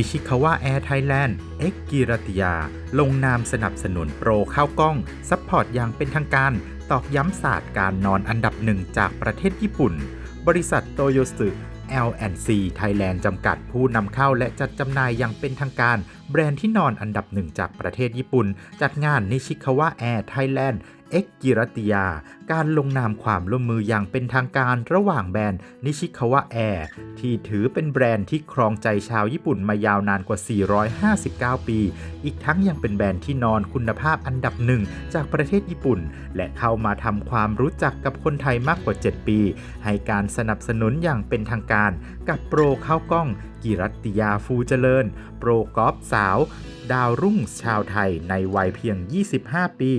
นิชิคาวะแอร์ไทยแลนด์ เอ็กกิรติยา ลงนามสนับสนุนโปรข้าวกล้อง ซัพพอร์ตอย่างเป็นทางการ ตอกย้ำศาสตร์การนอนอันดับหนึ่งจากประเทศญี่ปุ่น บริษัทโตโยสึ L&C Thailand จำกัดผู้นำเข้าและจัดจำหน่ายอย่างเป็นทางการ แบรนด์ที่นอนอันดับหนึ่งจากประเทศญี่ปุ่น จัดงานนิชิคาวะแอร์ไทยแลนด์ เอ็กกิรติยา การลงนามความร่วมมืออย่างเป็นทางการระหว่างแบรนด์นิชิคาวะแอร์ที่ถือเป็นแบรนด์ที่ครองใจชาวญี่ปุ่นมายาวนานกว่า 459 ปี อีกทั้งยังเป็นแบรนด์ที่นอนคุณภาพอันดับหนึ่งจากประเทศญี่ปุ่น และเข้ามาทำความรู้จักกับคนไทยมากกว่า 7 ปี ให้การสนับสนุนอย่างเป็นทางการ กับโปรเข้ากล้องกิรัตติยาฟูเจริญ โปรกอล์ฟสาว ดาวรุ่งชาวไทยในวัยเพียง 25 ปี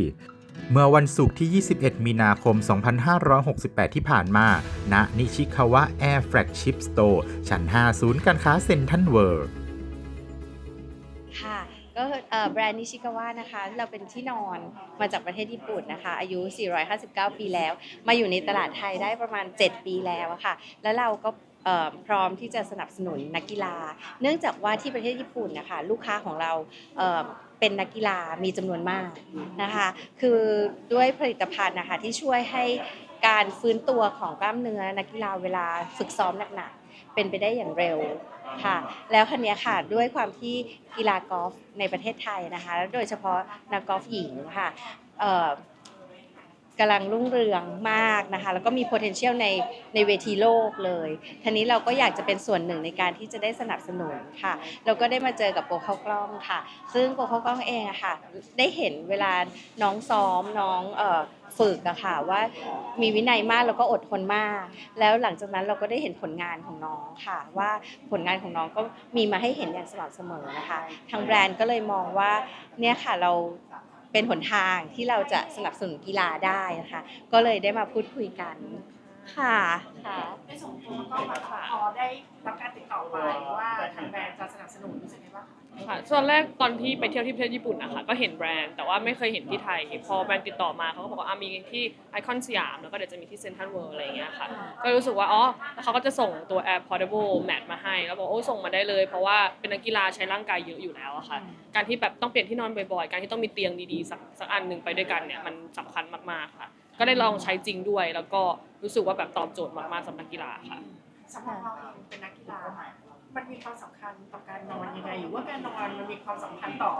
เมื่อวันศุกร์ที่ 21 มีนาคม 2568 ที่ผ่านมา ณ นิชิคาวะแอร์แฟลกชิพสโตร์ชั้น 5 ศูนย์การค้าเซ็นทรัลเวิร์ค่ะ ก็แบรนด์นิชิกาวะนะคะ เราเป็นที่นอนมาจากประเทศญี่ปุ่นนะคะ อายุ 459 ปีแล้ว มาอยู่ในตลาดไทยได้ประมาณ 7 ปีแล้วค่ะ แล้วเราก็ พร้อมที่จะสนับสนุนนักกีฬา เนื่องจากว่าที่ประเทศญี่ปุ่นนะคะลูกค้าของเราเเป็นนักกีฬามีจำนวนมากนะคะคือด้วยผลิตภัณฑ์นะคะที่ช่วยให้การฟื้นตัวของกล้ามเนื้อนักกีฬาเวลาฝึกซ้อมหนักๆเป็นไปได้อย่างเร็วค่ะแล้วคันนี้ค่ะด้วยความที่กีฬากอล์ฟในประเทศไทยนะคะแล้วโดยเฉพาะนักกอล์ฟหญิงค่ะ กำลังรุ่งเรืองมากนะคะ แล้วก็มี potential ในในเวทีโลกเลยทีนี้เราก็อยากจะเป็นส่วนหนึ่งในการที่จะได้สนับสนุนค่ะ เราก็ได้มาเจอกับโปรเข้ากล้องค่ะ ซึ่งโปรเข้ากล้องเองอะค่ะ ได้เห็นเวลาน้องซ้อมน้องเอ่อฝึกอะค่ะว่ามีวินัยมากแล้วก็อดทนมาก แล้วหลังจากนั้นเราก็ได้เห็นผลงานของน้องค่ะ ว่าผลงานของน้องก็มีมาให้เห็นอย่างสม่ำเสมอนะคะ ทางแบรนด์ก็เลยมองว่าเนี่ยค่ะเรา เป็นหนทางที่เราจะสนับสนุนกีฬาได้นะคะ ก็เลยได้มาพูดคุยกันค่ะค่ะ ในส่วนของตัวก็แบบพอได้รับการติดต่อมาว่า สนุนรู้สึกไงบ้างค่ะส่วนแรกตอนที่ไปเที่ยวที่ประเทศญี่ปุ่นนะคะก็เห็นแบรนด์แต่ว่าไม่เคยเห็นที่ไทย พอแบรนด์ติดต่อมาเขาก็บอกว่าอะมีที่ไอคอนสยามแล้วก็เดี๋ยวจะมีที่เซ็นทรัลเวิลด์อะไรอย่างเงี้ยค่ะก็รู้สึกว่าอ๋อแล้วเขาก็จะส่งตัว Air Portable Mat มาให้แล้วบอกโอ้ส่งมาได้เลย เพราะว่าเป็นนักกีฬาใช้ร่างกายเยอะอยู่แล้วอะค่ะการที่แบบต้องเปลี่ยนที่นอนบ่อยๆ การที่ต้องมีเตียงดีๆสักสักอันหนึ่งไปด้วยกันเนี่ยมันสำคัญมากๆค่ะ ก็ได้ลองใช้จริงด้วยแล้วก็รู้สึกว่าแบบตอบโจทย์มากๆสำหรับนักกีฬาค่ะสำหรับเราเองเป็นนักกีฬา มันมีความสำคัญต่อการนอนยังไงหรือว่าการนอนมันมีความสำคัญต่อ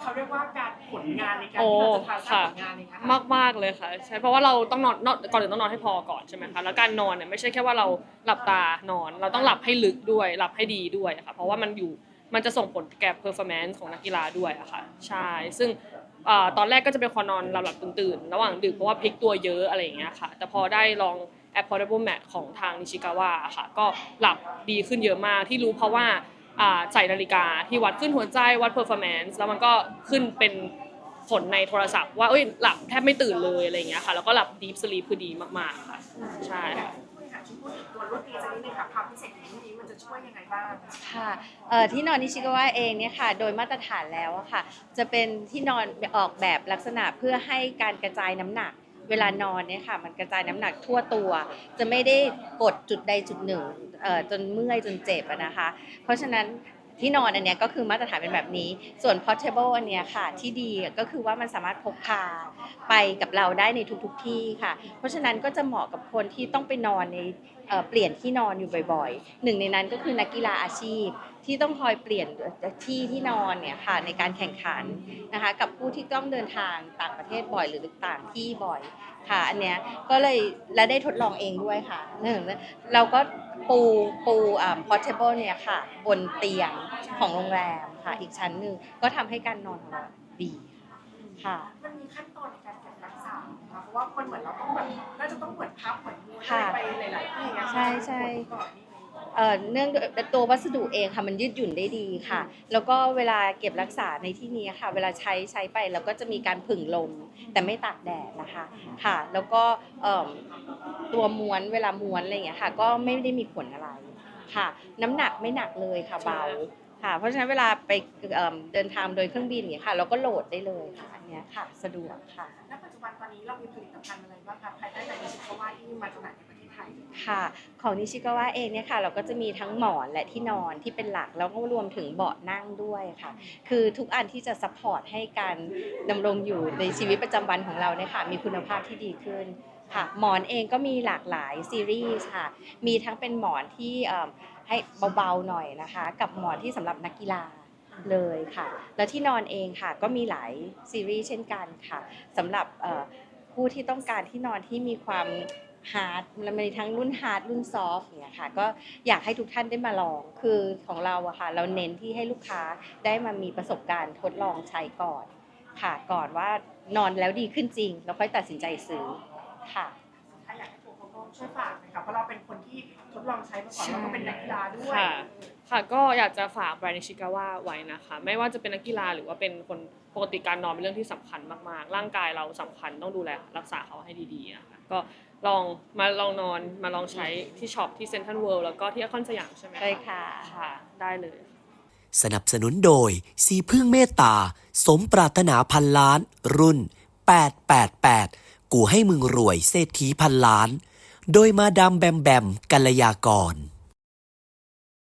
เขาเรียกว่าการผลงานในการที่เราจะทำสร้างผลงานในการมากมากๆเลยค่ะ ใช่เพราะว่าเราต้องนอนนอนก่อนอื่นต้องนอนให้พอก่อนใช่ไหมคะแล้วการนอนเนี่ยไม่ใช่แค่ว่าเราหลับตานอน เราต้องหลับให้ลึกด้วย หลับให้ดีด้วยอะค่ะเพราะว่ามันอยู่มันจะส่งผลแก่ performance ของนักกีฬาด้วยอะค่ะใช่ซึ่งอ่าตอนแรกก็จะเป็นคนนอนหลับหลับตื่นตื่นๆระหว่างดึกเพราะว่าพลิกตัวเยอะอะไรอย่างเงี้ยค่ะ แต่พอได้ลอง affordable mat ของทางนิชิกาวะค่ะ ก็หลับดีขึ้นเยอะมากที่รู้เพราะว่าใส่นาฬิกาที่วัดขึ้นหัวใจวัด performance แล้วมันก็ขึ้นเป็นผลในโทรศัพท์ว่าเอ้ยหลับแทบไม่ตื่นเลยอะไรอย่างเงี้ยค่ะ แล้วก็หลับ deep sleep คือดีมากๆค่ะใช่ค่ะคุณค่ะช่วยพูดถึงตัวรุ่นนี้สักนิดนึงค่ะความพิเศษของรุ่นนี้มันจะช่วยยังไงบ้างค่ะเอ่อที่นอนนิชิกาวะเองเนี่ยค่ะ โดยมาตรฐานแล้วค่ะ จะเป็นที่นอนออกแบบลักษณะเพื่อให้การกระจายน้ำหนัก เวลานอนเนี่ยค่ะ มันกระจายน้ำหนักทั่วตัว จะไม่ได้กดจุดใดจุดหนึ่งจนเมื่อยจนเจ็บนะคะ เพราะฉะนั้น ที่นอนอันเนี้ยก็คือมาตรฐานเป็นแบบนี้ ส่วน portable อันเนี้ยค่ะที่ดีก็คือว่ามันสามารถพกพาไปกับเราได้ในทุกๆที่ค่ะ เพราะฉะนั้นก็จะเหมาะกับคนที่ต้องไปนอนในเปลี่ยนที่นอนอยู่บ่อยๆ หนึ่งในนั้นก็คือนักกีฬาอาชีพที่ต้องคอยเปลี่ยนที่ที่นอนเนี่ยค่ะในการแข่งขันนะคะกับผู้ที่ต้องเดินทางต่างประเทศบ่อยหรือต่างที่บ่อย ค่ะอันเนี้ยก็เลยและได้ทดลองเองด้วยค่ะหนึ่งเราก็ปูปูอ่า portable เนี่ยค่ะ บนเตียงของโรงแรมค่ะ อีกชั้นหนึ่งก็ทำให้การนอนของเราดีค่ะ มันมีขั้นตอนในการเก็บรักษานะคะเพราะว่ามันเหมือนเราต้องแบบน่าจะต้องเหมือนพับเหมือนม้วนค่ะ ไปหลายๆที่อย่างเงี้ยใช่ใช่ ก่อนนี่ เอ่อเนื่องด้วยตัววัสดุเองค่ะมันยืดหยุ่นได้ดีค่ะ แล้วก็เวลาเก็บรักษาในที่นี้ค่ะ เวลาใช้ใช้ไปเราก็จะมีการผึ่งลมแต่ไม่ตากแดดนะคะค่ะ แล้วก็เอิ่มตัวม้วนเวลาม้วนอะไรอย่างเงี้ยค่ะ ก็ไม่ได้มีผลอะไรค่ะ น้ำหนักไม่หนักเลยค่ะเบาค่ะ เพราะฉะนั้นเวลาไปเอิ่มเดินทางโดยเครื่องบินเนี่ยค่ะ เราก็โหลดได้เลยค่ะอันเนี้ยค่ะ สะดวกค่ะณปัจจุบันตอนนี้เรามีผลิตภัณฑ์อะไรบ้างคะภายใต้แบรนด์นิชิกาวะที่มาจำหน่ายในประเทศ ค่ะของนิชิกาวะเองเนี่ยค่ะเราก็จะมีทั้งหมอนและที่นอนที่เป็นหลักแล้วก็รวมถึงเบาะนั่งด้วยค่ะคือทุกอันที่จะซัพพอร์ตให้การดำรงอยู่ในชีวิตประจำวันของเราเนี่ยค่ะมีคุณภาพที่ดีขึ้นค่ะหมอนเองก็มีหลากหลายซีรีส์ค่ะมีทั้งเป็นหมอนที่ให้เบาๆหน่อยนะคะ กับหมอนที่สำหรับนักกีฬาเลยค่ะ แล้วที่นอนเองค่ะก็มีหลายซีรีส์เช่นกันค่ะสำหรับผู้ที่ต้องการที่นอนที่มีความ ฮาร์ดมันมีทั้งรุ่นฮาร์ดรุ่นซอฟต์อย่างเงี้ยค่ะก็อยากให้ทุกท่านได้มาลองคือของเราอะค่ะเราเน้นที่ให้ลูกค้าได้มามีประสบการณ์ทดลองใช้ก่อนค่ะก่อนว่านอนแล้วดีขึ้นจริงแล้วค่อยตัดสินใจซื้อค่ะถ้าอยากให้โปรโมทช่วยฝากหนะคะเพราะเราเป็นคนที่ทดลองใช้มาก่อนแล้วก็เป็นนักกีฬาด้วย ค่ะค่ะก็อยากจะฝากแบรนด์นิชิกาวะไว้นะคะ ไม่ว่าจะเป็นนักกีฬาหรือว่าเป็นคนปกติการนอนเป็นเรื่องที่สำคัญมากๆ ร่างกายเราสำคัญต้องดูแลรักษาเขาให้ดีๆนะคะก็ลองมาลองนอนมาลองใช้ที่ช็อปที่เซ็นทรัลเวิลด์แล้วก็ที่ไอคอนสยามใช่ไหมใช่ค่ะค่ะได้เลย สนับสนุนโดยสีพึ่งเมตตา สมปรารถนาพันล้าน รุ่น 888 กูให้มึงรวยเศรษฐีพันล้าน โดยมาดามแบมแบมกัลยากร